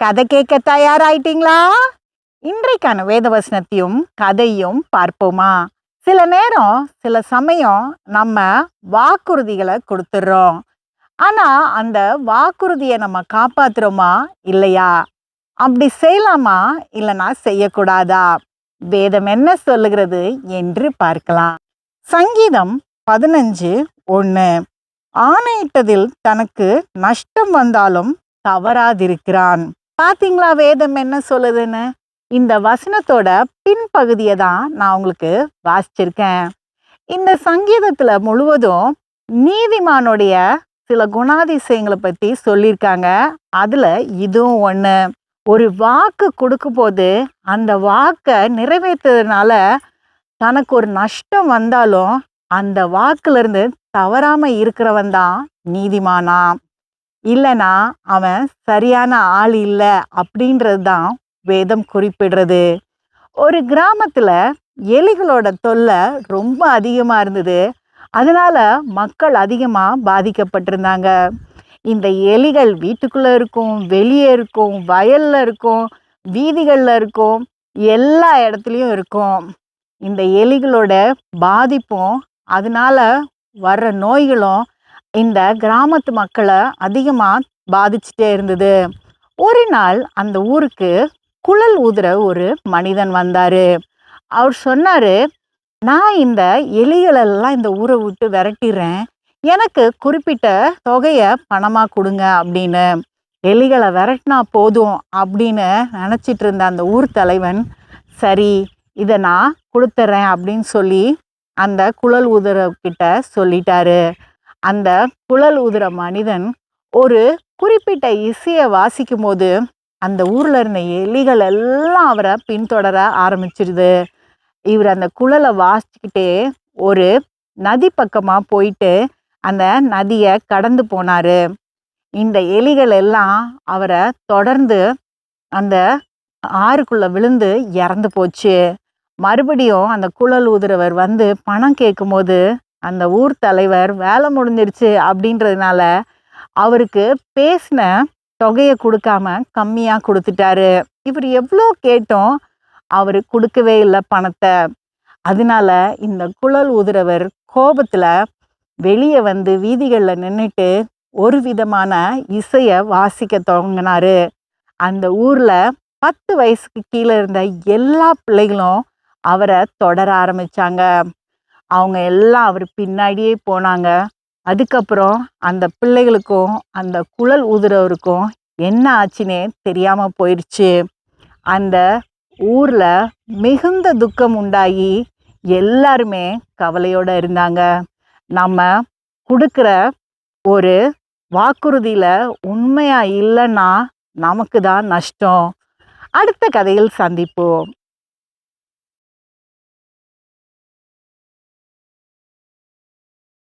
கதை கேட்க தயாராயிட்டீங்களா? இன்றைக்கான வேதவசனத்தையும் கதையும் பார்ப்போமா? சில நேரம் சில சமயம் நம்ம வாக்குறுதிகளை கொடுத்துட்றோம் ஆனால் அந்த வாக்குறுதியை நம்ம காப்பாத்துறோமா? இல்லையா? அப்படி செய்யலாமா? இல்லைன்னா செய்யக்கூடாதா? வேதம் என்ன சொல்லுகிறது என்று பார்க்கலாம். சங்கீதம் பதினஞ்சு ஒன்று ஆணையிட்டதில் தனக்கு நஷ்டம் வந்தாலும் தவறாதிருக்கிறான். பார்த்தீங்களா வேதம் என்ன சொல்லுதுன்னு? இந்த வசனத்தோட பின்பகுதியை தான் நான் உங்களுக்கு வாசிச்சிருக்கேன். இந்த சங்கீதத்தில் முழுவதும் நீதிமானுடைய சில குணாதிசயங்களை பற்றி சொல்லியிருக்காங்க. அதில் இதுவும் ஒன்று ஒரு வாக்கு கொடுக்கும்போது அந்த வாக்கை நிறைவேற்றுறதுனால தனக்கு ஒரு நஷ்டம் வந்தாலும் அந்த வாக்குலேருந்து தவறாமல் இருக்கிறவன் தான் நீதிமானாம் இல்லைனா அவன் சரியான ஆள் இல்லை அப்படின்றது தான் வேதம் குறிப்பிடுறது. ஒரு கிராமத்தில் எலிகளோட தொல்லை ரொம்ப அதிகமாக இருந்தது. அதனால் மக்கள் அதிகமாக பாதிக்கப்பட்டிருந்தாங்க. இந்த எலிகள் வீட்டுக்குள்ளே இருக்கும் வெளியே இருக்கும் வயலில் இருக்கும் வீதிகளில் இருக்கும் எல்லா இடத்துலையும் இருக்கும். இந்த எலிகளோட பாதிப்பும் அதனால வர்ற நோய்களும் இந்த கிராமத்து மக்களை அதிகமாக பாதிச்சுட்டே இருந்தது. ஒரு நாள் அந்த ஊருக்கு குழல் ஊதுற ஒரு மனிதன் வந்தார். அவர் சொன்னார் நான் இந்த எலிகளெல்லாம் இந்த ஊரை விட்டு விரட்டிடுறேன் எனக்கு குறிப்பிட்ட தொகையை பணமாக கொடுங்க அப்படின்னு. எலிகளை விரட்டினா போதும் அப்படின்னு நினச்சிட்டு இருந்த அந்த ஊர் தலைவன் சரி இதை நான் கொடுத்துட்றேன் அப்படின்னு சொல்லி அந்த குழல் ஊதுறக்கிட்ட சொல்லிட்டாரு. அந்த குழல் ஊதுற மனிதன் ஒரு குறிப்பிட்ட இசையை வாசிக்கும் போது அந்த ஊரில் இருந்த எலிகள் எல்லாம் அவரை பின்தொடர ஆரம்பிச்சிருது. இவர் அந்த குழலை வாசிச்சுக்கிட்டே ஒரு நதி பக்கமாக போயிட்டு அந்த நதியை கடந்து போனார். இந்த எலிகள் எல்லாம் அவரை தொடர்ந்து அந்த ஆறுக்குள்ளே விழுந்து இறந்து போச்சு. மறுபடியும் அந்த குழல் ஊதுறவர் வந்து பணம் கேட்கும்போது அந்த ஊர் தலைவர் வேலை முடிஞ்சிருச்சு அப்படின்றதுனால அவருக்கு பேசின தொகையை கொடுக்காம கம்மியாக கொடுத்துட்டாரு. இவர் எவ்வளோ கேட்டோம் அவர் கொடுக்கவே இல்லை பணத்தை. அதனால இந்த குழல் உதிரவர் கோபத்தில் வெளியே வந்து வீதிகளில் நின்றுட்டு ஒரு விதமான இசையை வாசிக்க துவங்கினாரு. அந்த ஊரில் பத்து வயசுக்கு கீழே இருந்த எல்லா பிள்ளைகளும் அவரை தொடர ஆரம்பிச்சாங்க. அவங்க எல்லாம் அவர் பின்னாடியே போனாங்க. அதுக்கப்புறம் அந்த பிள்ளைகளுக்கும் அந்த குழல் உதுறவருக்கும் என்ன ஆச்சுன்னே தெரியாமல் போயிடுச்சு அந்த ஊரில் மிகுந்த துக்கம் உண்டாகி எல்லாருமே கவலையோடு இருந்தாங்க. நம்ம கொடுக்குற ஒரு வாக்குறுதியில் உண்மையாக இல்லைன்னா நமக்கு தான் நஷ்டம். அடுத்த கதையில் சந்திப்போம்.